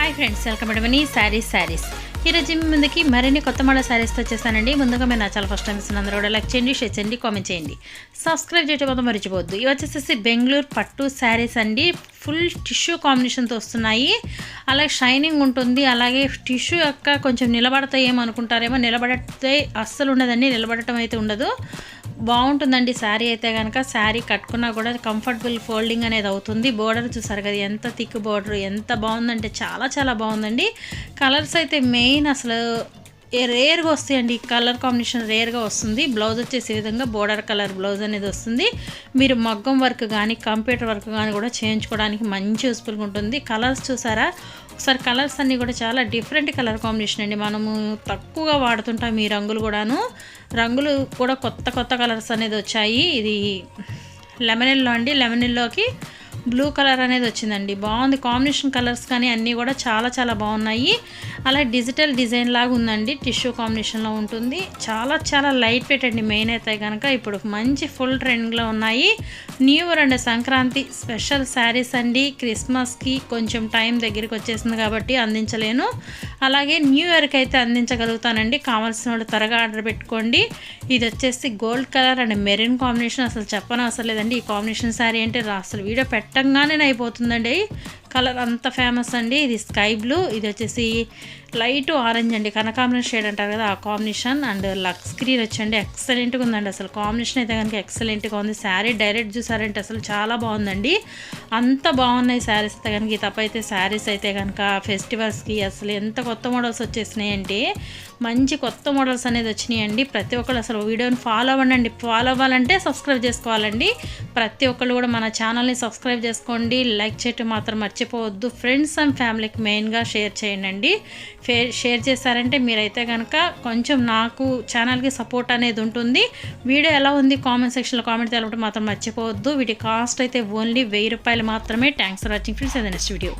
Hi friends welcome to saris saris ఈరోజు మీ ముందుకి మరిన్ని కొత్త మోడల్ శారీస్తో వచ్చేసానండి. ముందుగా మీరు నా చాలా ఫస్ట్ టైం ఇస్తున్న అందరూ కూడా లైక్ చేయండి షేర్ చేయండి కామెంట్ చేయండి. సబ్స్క్రైబ్ చేయడం మొత్తం మర్చిపోవద్దు. ఇవి వచ్చేసేసి బెంగళూరు పట్టు శారీస్ అండి. ఫుల్ టిష్యూ కాంబినేషన్తో వస్తున్నాయి. అలాగే షైనింగ్ ఉంటుంది. అలాగే టిష్యూ యొక్క కొంచెం నిలబడతాయేమో అనుకుంటారేమో. నిలబడితే అస్సలు ఉండదండి. నిలబడటం అయితే ఉండదు. బాగుంటుందండి శారీ అయితే కనుక శారీ కట్టుకున్నా కూడా కంఫర్టబుల్ ఫోల్డింగ్ అనేది అవుతుంది. బోర్డర్ చూసారు కదా ఎంత థిక్ బోర్డర్ ఎంత బాగుందంటే చాలా చాలా బాగుందండి. కలర్స్ అయితే మెయిన్ అసలు రేర్గా వస్తాయండి. కలర్ కాంబినేషన్ రేర్గా వస్తుంది. బ్లౌజ్ వచ్చేసి విధంగా బోర్డర్ కలర్ బ్లౌజ్ అనేది వస్తుంది. మీరు మగ్గం వర్క్ కానీ కంప్యూటర్ వర్క్ కానీ కూడా చేయించుకోవడానికి మంచి యూస్ఫుల్గా ఉంటుంది. కలర్స్ చూసారా? ఒకసారి కలర్స్ అన్నీ కూడా చాలా డిఫరెంట్ కలర్ కాంబినేషన్ అండి. మనము తక్కువగా వాడుతుంటాం ఈ రంగులు కూడాను. రంగులు కూడా కొత్త కొత్త కలర్స్ అనేది వచ్చాయి. ఇది లెమనెల్లో అండి. లెమనెల్లోకి బ్లూ కలర్ అనేది వచ్చిందండి. బాగుంది. కాంబినేషన్ కలర్స్ కానీ అన్నీ కూడా చాలా చాలా బాగున్నాయి. అలా డిజిటల్ డిజైన్ లాగా ఉందండి. టిష్యూ కాంబినేషన్లో ఉంటుంది. చాలా చాలా లైట్ వెయిట్ అండి. మెయిన్ అయితే కనుక ఇప్పుడు మంచి ఫుల్ ట్రెండ్లో ఉన్నాయి. New year and Sankranti special saris అండి. క్రిస్మస్కి కొంచెం టైం దగ్గరికి వచ్చేసింది కాబట్టి అందించలేను. అలాగే న్యూ ఇయర్కి అయితే అందించగలుగుతానండి. కావాల్సిన వాళ్ళు త్వరగా ఆర్డర్ పెట్టుకోండి. ఇది వచ్చేసి gold colour and maroon combination అసలు చెప్పనవసరం లేదండి. ఈ కాంబినేషన్ శారీ అంటే అసలు వీడియో పెట్టంగానే అయిపోతుందండి. కలర్ అంత ఫేమస్ అండి. ఇది స్కై బ్లూ ఇది వచ్చేసి లైట్ ఆరెంజ్ అండి. కనకాంబరం షేడ్ అంటారు కదా ఆ కాంబినేషన్. అండ్ లక్స్ గ్రీన్ వచ్చండి. ఎక్సలెంట్గా ఉందండి అసలు. కాంబినేషన్ అయితే కనుక ఎక్సలెంట్గా ఉంది. శారీ డైరెక్ట్ చూసారంటే అసలు చాలా బాగుందండి. అంత బాగున్నాయి శారీస్ అయితే కనుక. ఈ తప్ప అయితే శారీస్ అయితే కనుక ఫెస్టివల్స్కి అసలు ఎంత కొత్త మోడల్స్ వచ్చేసినాయి అంటే మంచి కొత్త మోడల్స్ అనేది వచ్చినాయండి ప్రతి ఒక్కరు అసలు వీడియోని ఫాలో అవ్వండి. ఫాలో అవ్వాలంటే సబ్స్క్రైబ్ చేసుకోవాలండి. ప్రతి ఒక్కళ్ళు కూడా మన ఛానల్ని సబ్స్క్రైబ్ చేసుకోండి. లైక్ చేయటం మాత్రం మర్చి మర్చిపోవద్దు. ఫ్రెండ్స్ అండ్ ఫ్యామిలీకి మెయిన్గా షేర్ చేయండి. ఫే- షేర్ చేశారంటే మీరైతే కనుక కొంచెం నాకు ఛానల్కి సపోర్ట్ అనేది ఉంటుంది. వీడియో ఎలా ఉంది కామెంట్ సెక్షన్లో కామెంట్ తెలపడం మాత్రం మర్చిపోవద్దు. వీటి కాస్ట్ అయితే ఓన్లీ వెయ్యి రూపాయలు మాత్రమే. Thanks for watching friends next video